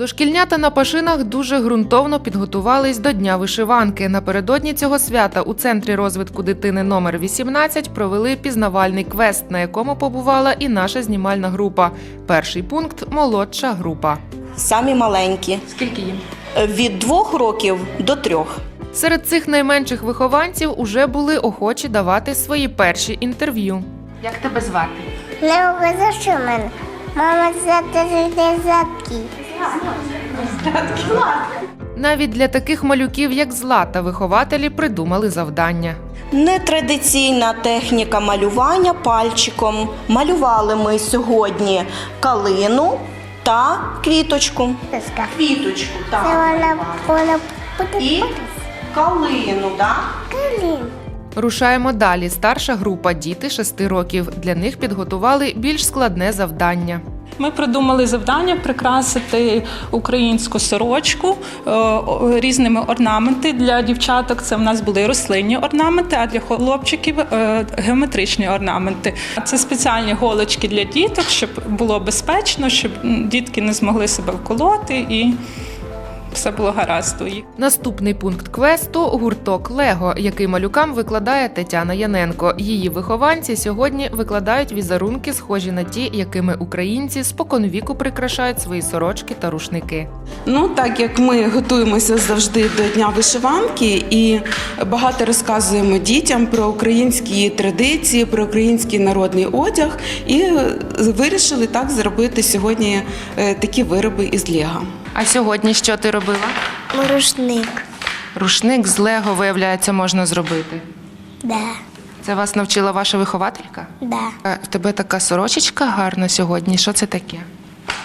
Дошкільнята на пашинах дуже ґрунтовно підготувались до Дня вишиванки. Напередодні цього свята у центрі розвитку дитини номер 18 провели пізнавальний квест, на якому побувала і наша знімальна група. Перший пункт молодша група. Самі маленькі, Скільки їм? Е, від двох років до трьох. Серед цих найменших вихованців уже були охочі давати свої перші інтерв'ю. Як тебе звати? Не мене. Мама задержите задки. Навіть для таких малюків, як Злата, вихователі придумали завдання. Нетрадиційна техніка малювання пальчиком. Малювали ми сьогодні калину та квіточку. Квіточку, Це так. вона вона буде І калину, так? Рушаємо далі. Старша група діти 6 років. Для них підготували більш складне завдання. Ми придумали завдання прикрасити українську сорочку е, різними орнаменти. Для дівчаток це в нас були рослинні орнаменти, а для хлопчиків е, геометричні орнаменти. Це спеціальні голочки для діток, щоб було безпечно, щоб дітки не змогли себе вколоти і все було гаразд у. Наступний пункт квесту гурток Лего, який малюкам викладає Тетяна Яненко. Її вихованці сьогодні викладають візерунки, схожі на ті, якими українці споконвіку прикрашають свої сорочки та рушники. Ну, так як ми готуємося завжди до Дня вишиванки і багато розказуємо дітям про українські традиції, про український народний одяг, і вирішили так зробити сьогодні е, такі вироби із Лего. А сьогодні що ти робила? Рушник. Рушник з Лего, виявляється, можна зробити. Да. Це вас навчила ваша вихователька? Да. Е, В тебе така сорочечка гарна сьогодні. Що це таке?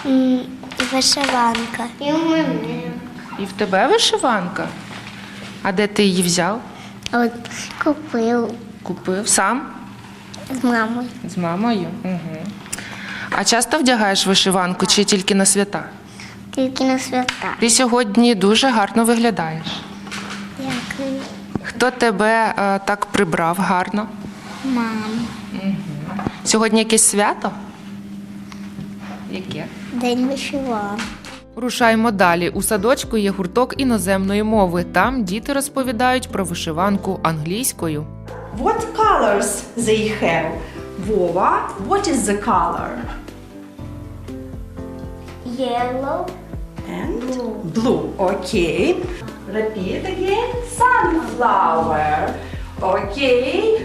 М, Вишиванка. І у мене. І в тебе вишиванка? А де ти її взяв? От купив Купив сам? з мамою. З мамою? Угу. А часто вдягаєш вишиванку чи тільки на свята? Тільки на свята. Ти сьогодні дуже гарно виглядаєш. Дякую. Хто тебе е, так прибрав гарно? Мам. Сьогодні якесь свято? Яке? День вишиванки. Рушаємо далі. У садочку є гурток іноземної мови. Там діти розповідають про вишиванку англійською. What colors they have? Vova, what is the color? Yellow. And blue. Okay. Repeat again. Sunflower. Okay.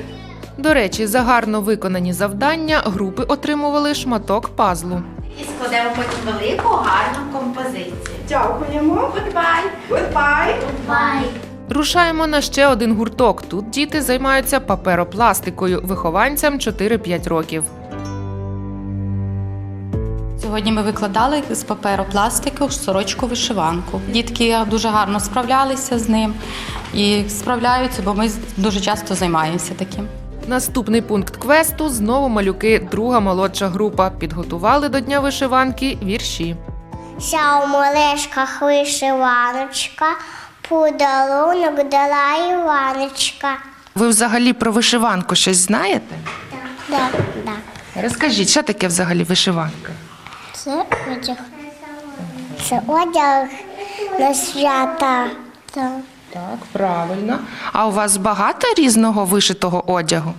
До речі, за гарно виконані завдання групи отримували шматок пазлу. І складемо потім велику гарну композицію. Дякуємо. Goodbye! Goodbye. Бай. Рушаємо на ще один гурток. Тут діти займаються паперопластикою вихованцям 4-5 років. Сьогодні ми викладали з паперу пластику сорочку вишиванку. Дітки дуже гарно справлялися з ним і справляються, бо ми дуже часто займаємося таким. Наступний пункт квесту знову малюки, друга молодша група. Підготували до дня вишиванки вірші. Ся у малешках вишиваночка, подарунок дала Іваночка. Ви взагалі про вишиванку щось знаєте? Да, да. Розкажіть, що таке взагалі вишиванка? Це одяг. Це одяг на свята. Так. Так, правильно. А у вас багато різного вишитого одягу?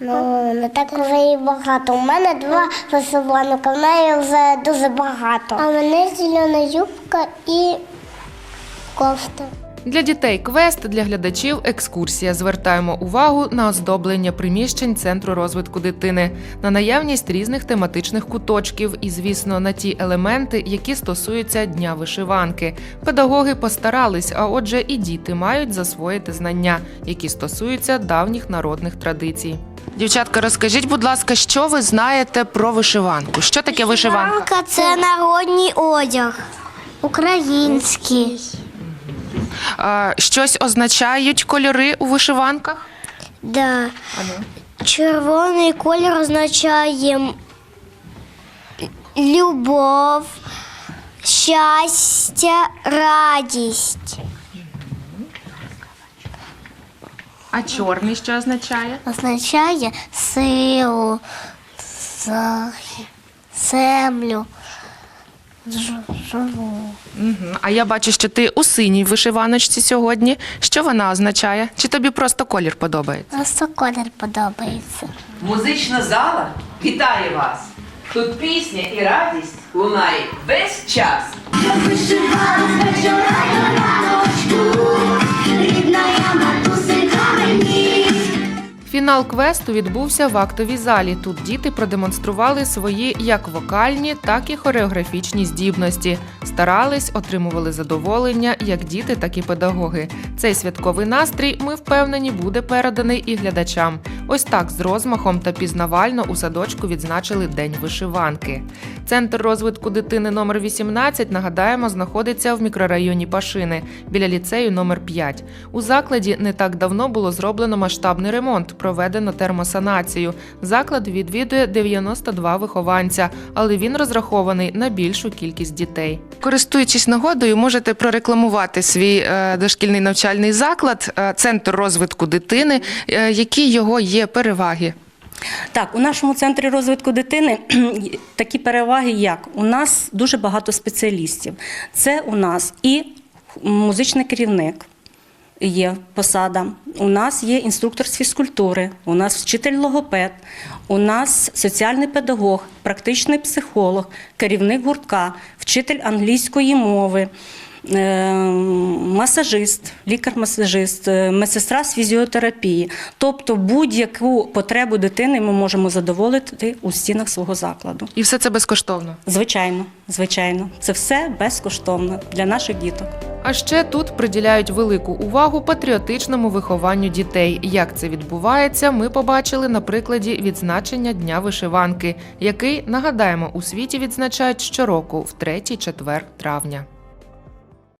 Ну, не так вже і багато. У мене два вишиванка, в неї вже дуже багато. А в мене зелена юбка і кофта. Для дітей квест, для глядачів екскурсія. Звертаємо увагу на оздоблення приміщень центру розвитку дитини, на наявність різних тематичних куточків і, звісно, на ті елементи, які стосуються дня вишиванки. Педагоги постарались, а отже, і діти мають засвоїти знання, які стосуються давніх народних традицій. Дівчатка, розкажіть, будь ласка, що ви знаєте про вишиванку? Що таке вишиванка? це народний одяг. Український. Щось означають кольори у вишиванках? Да. Червоний колір означає любов, щастя, радість. А чорний що означає? Означає силу, землю, Живу. Угу. А я бачу, що ти у синій вишиваночці сьогодні. Що вона означає? Чи тобі просто колір подобається? Просто колір подобається. Музична зала вітає вас! Тут пісня і радість лунає весь час. Фінал квесту відбувся в актовій залі. Тут діти продемонстрували свої як вокальні, так і хореографічні здібності. Старались, отримували задоволення як діти, так і педагоги. Цей святковий настрій, ми впевнені, буде переданий і глядачам. Ось так з розмахом та пізнавально у садочку відзначили День вишиванки. Центр розвитку дитини номер 18, нагадаємо, знаходиться в мікрорайоні Пашини біля ліцею номер 5. У закладі не так давно було зроблено масштабний ремонт, проведено термосанацію. Заклад відвідує 92 вихованця, але він розрахований на більшу кількість дітей. Користуючись нагодою, можете прорекламувати свій е, дошкільний навчальний заклад, е, центр розвитку дитини. Е, які його є переваги? Так, у нашому центрі розвитку дитини такі переваги, як у нас дуже багато спеціалістів. Це у нас і музичний керівник. Є посада. У нас є інструктор з фізкультури, у нас вчитель логопед, у нас соціальний педагог, практичний психолог, керівник гуртка, вчитель англійської мови, масажист, лікар-масажист, е, медсестра з фізіотерапії. Тобто будь-яку потребу дитини ми можемо задоволити у стінах свого закладу. І все це безкоштовно. Звичайно, звичайно, це все безкоштовно для наших діток. А ще тут приділяють велику увагу патріотичному вихованню дітей. Як це відбувається, ми побачили на прикладі відзначення Дня вишиванки, який нагадаємо у світі відзначають щороку в 3-4 травня.